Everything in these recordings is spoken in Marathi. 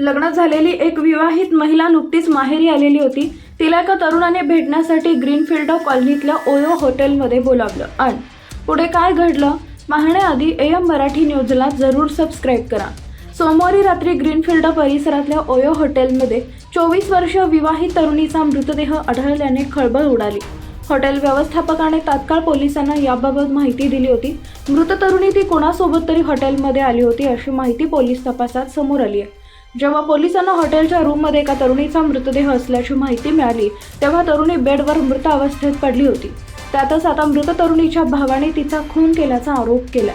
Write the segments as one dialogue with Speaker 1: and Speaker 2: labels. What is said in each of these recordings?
Speaker 1: लग्न झालेली एक विवाहित महिला नुकतीच माहेरी आलेली होती. तिला एका तरुणाने भेटण्यासाठी ग्रीनफिल्ड कॉलनीतल्या ओयो हॉटेलमध्ये बोलावलं. आणि पुढे काय घडलं? पाहण्याआधी ए एम मराठी न्यूजला जरूर सबस्क्राईब करा. सोमवारी रात्री ग्रीनफिल्ड परिसरातल्या ओयो हॉटेलमध्ये चोवीस वर्ष विवाहित तरुणीचा मृतदेह आढळल्याने खळबळ उडाली. हॉटेल व्यवस्थापकाने तात्काळ पोलिसांना याबाबत माहिती दिली होती. मृत तरुणी ती कोणासोबत तरी हॉटेलमध्ये आली होती अशी माहिती पोलीस तपासात समोर आली आहे. जेव्हा पोलिसांना हॉटेलच्या रूममध्ये एका तरुणीचा मृतदेह असल्याची माहिती मिळाली तेव्हा तरुणी बेडवर मृत अवस्थेत पडली होती. त्यातच आता मृत तरुणीच्या भावाने तिचा खून केल्याचा आरोप केला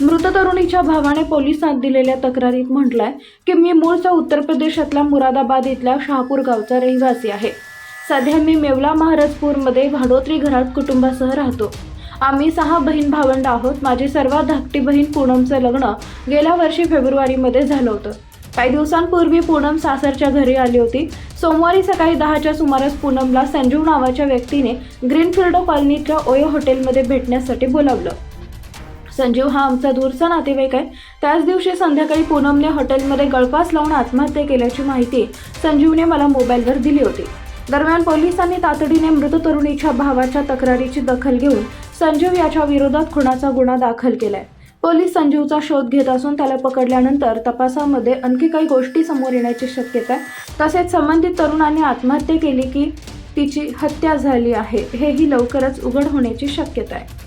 Speaker 1: मृत तरुणीच्या भावाने पोलिसांत दिलेल्या तक्रारीत म्हटलंय की मी मूळचा उत्तर प्रदेशातल्या मुरादाबाद इथल्या शहापूर गावचा रहिवासी आहे. सध्या मी मेवला महाराजपूरमध्ये भाडोत्री घरात कुटुंबासह राहतो. आम्ही सहा बहीण भावंड आहोत. माझी सर्वात धाकटी बहीण पूनमचं लग्न गेल्या वर्षी फेब्रुवारीमध्ये झालं होतं. काही दिवसांपूर्वी पूनम सासरच्या घरी आली होती. सोमवारी सकाळी दहाच्या सुमारास पूनमला संजीव नावाच्या व्यक्तीने ग्रीनफिल्ड कॉलनीच्या ओयो हॉटेलमध्ये भेटण्यासाठी बोलावलं. संजीव हा आमचा दूरचा नातेवाईक आहे. त्याच दिवशी संध्याकाळी पूनमने हॉटेलमध्ये गळफास लावून आत्महत्या केल्याची माहिती संजीवने मला मोबाईलवर दिली होती. दरम्यान पोलिसांनी तातडीने मृत तरुणीच्या भावाच्या तक्रारीची दखल घेऊन संजीव याच्या विरोधात खुनाचा गुन्हा दाखल केलाय. पोलीस संजीवचा शोध घेत असून त्याला पकडल्यानंतर तपासामध्ये आणखी काही गोष्टी समोर येण्याची शक्यता आहे. तसेच संबंधित तरुणाने आत्महत्या केली की तिची हत्या झाली आहे हेही लवकरच उघड होण्याची शक्यता आहे.